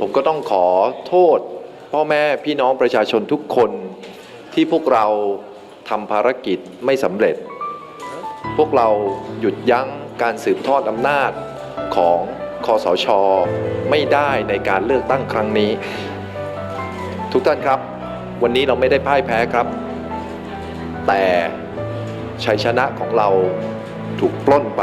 ผมก็ต้องขอโทษ พ่อแม่พี่น้องประชาชนทุกคนที่พวกเราทำภารกิจไม่สำเร็จ พวกเราหยุดยั้งการสืบทอดอำนาจของคอสชไม่ได้ในการเลือกตั้งครั้งนี้ ทุกท่านครับ วันนี้เราไม่ได้พ่ายแพ้ครับ แต่ชัยชนะของเราถูกปล้นไป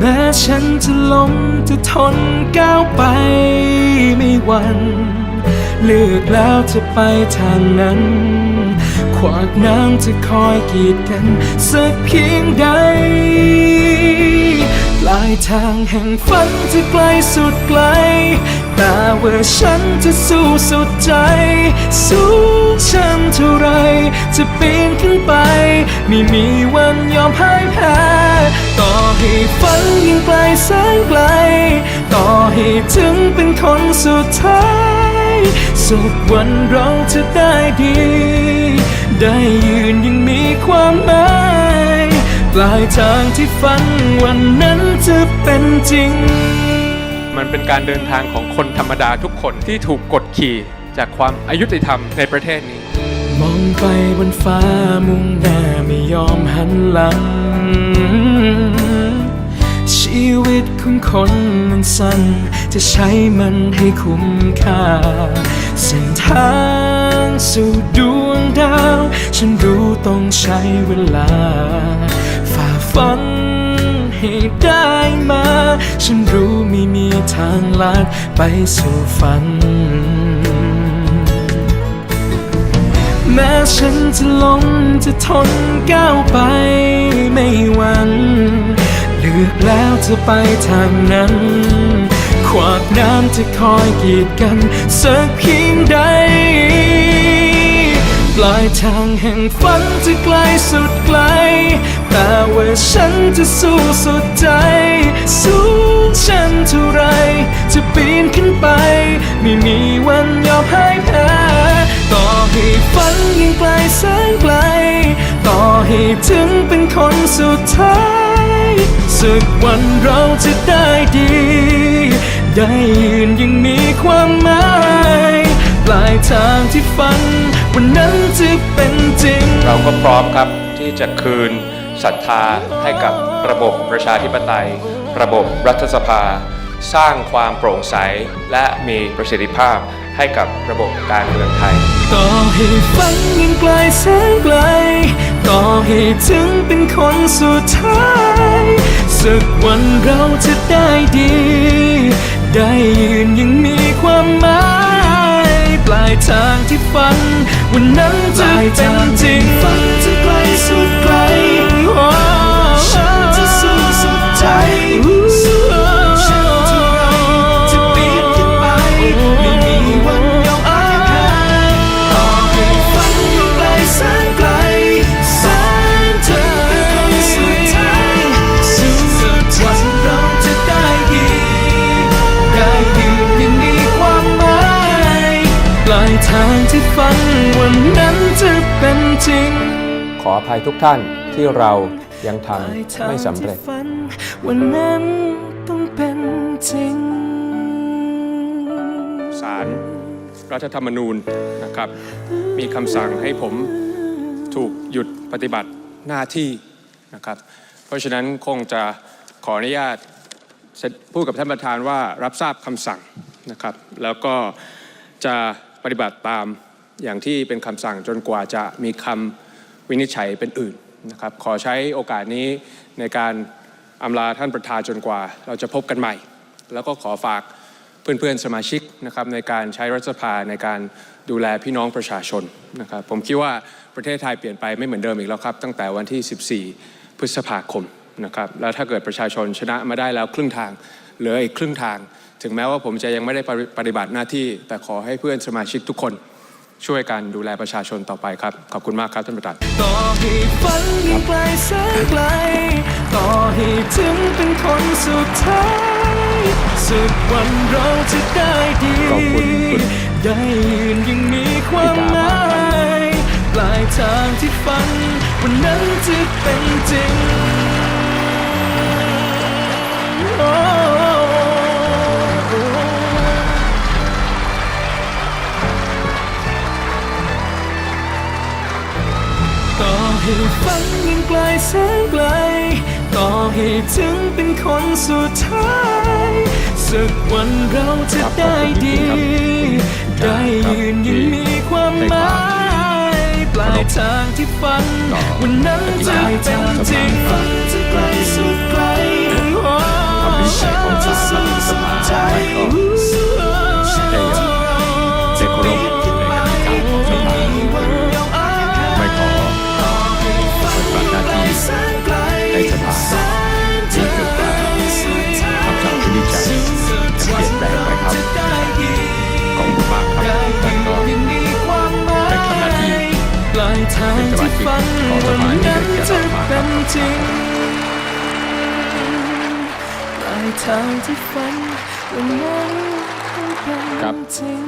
แม้ฉันจะล้มจะทนก้าวไปไม่หวันเลือกแล้วจะไปทางนั้น ขวากน้ำจะคอยกีดกัน สักเพียงใดปลายทางแห่งฝันจะไกลสุดไกล แต่ว่าฉันจะสู้สุดใจ สู้ฉันเท่าไร จะปีนขึ้นไป ไม่มีวันยอมพ่ายแพ้ ต่อให้ฝันยิ่งไกลแสนไกล ต่อให้ถึงเป็นคนสุดท้าย สุขวันเราจะได้ดี ได้ยืนยังมีความหมายปลายทางที่ฝันวันนั้นจะเป็นจริง มันเป็นการเดินทางของคนธรรมดาทุกคนที่ถูกกดขี่จากความอายุติธรรมในประเทศนี้ มองไปบนฟ้ามุ่งหน้าไม่ยอมหันหลัง ชีวิตของคนมันสั้น จะใช้มันให้คุ้มค่า เส้นทางสู่ดวงดาว ฉันรู้ต้องใช้เวลา ฝ่าฟันให้ได้มา ฉันรู้ไม่มีทางลัดไปสู่ฝัน แม้ฉันจะล้มจะทนก้าวไปไม่หวั่นเลือกแล้วจะไปทางนั้น ขวากน้ำจะคอยกีดกันสักเพียงใด ปลายทางแห่งฝันจะไกลสุดไกล แต่ว่าฉันจะสู้สุดใจ สู้ฉันเท่าไร จะปีนขึ้นไป ไม่มีวันยอมแพ้ ถึงเป็นคนสุดท้ายสักวันเราจะได้ดี ได้ยืนยังมีความหมายปลายทางที่ฝัน วันนั้นจะเป็นจริง เราก็พร้อมครับที่จะคืนศรัทธาให้กับระบบประชาธิปไตย ระบบรัฐสภา สร้างความโปร่งใส และมีประสิทธิภาพให้กับระบบการเมืองไทย ต่อให้ฝันยิ่งไกลแสนไกล ให้ถึงเป็นคนสุดท้าย สักวันเราจะได้ดี ได้ยืนยังมีความหมาย ปลายทางที่ฝัน วันนั้นจะเป็นจริง ทางที่ฝันวันนั้นจะเป็นจริง ขออภัยทุกท่านที่เรายังทำไม่สำเร็จฝันวันนั้นต้องเป็นจริงศาลรัฐธรรมนูญนะครับ มีคำสั่งให้ผมถูกหยุดปฏิบัติหน้าที่นะครับ เพราะฉะนั้นคงจะขออนุญาตพูดกับท่านประธานว่ารับทราบคำสั่งนะครับ แล้วก็จะ ปฏิบัติตามอย่างที่เป็นคำสั่งจนกว่าจะมีคำวินิจฉัยเป็นอื่นนะครับ ขอใช้โอกาสนี้ในการอำลาท่านประธานจนกว่า เราจะพบกันใหม่ แล้วก็ขอฝากเพื่อนๆสมาชิกนะครับในการใช้รัฐสภาในการดูแลพี่น้องประชาชนนะครับ ผมคิดว่าประเทศไทยเปลี่ยนไปไม่เหมือนเดิมอีกแล้วครับ ตั้งแต่วันที่ 14 พฤษภาคมนะครับ แล้วถ้าเกิดประชาชนชนะมาได้แล้วครึ่งทาง เหลืออีกครึ่งทาง ถึงแม้ว่าผมจะยังไม่ได้ปฏิบัติหน้าที่ แต่ขอให้เพื่อนสมาชิกทุกคนช่วยกันดูแลประชาชนต่อไปครับ ขอบคุณมากครับท่านประธานต่อให้ฝันยังไกลแสนไกล ต่อให้ถึงเป็นคนสุดท้ายสักวันเราจะได้ดีขอบคุณคุณได้ยืนยังมีความหมายปลายทางที่ฝัน วันนั้นจะเป็นจริงโอ้ ต่อให้ฝันยังไกลแสนไกล ต่อให้ถึงเป็นคนสุดท้าย สักวันเราจะได้ดี ได้ยืนยังมีความหมายปลายทางที่ฝัน วันนั้นจะเป็นจริง ทางที่ฝันวันนั้นจะเป็นจริงปลายทางที่ฝันวันนั้นจะเป็นจริง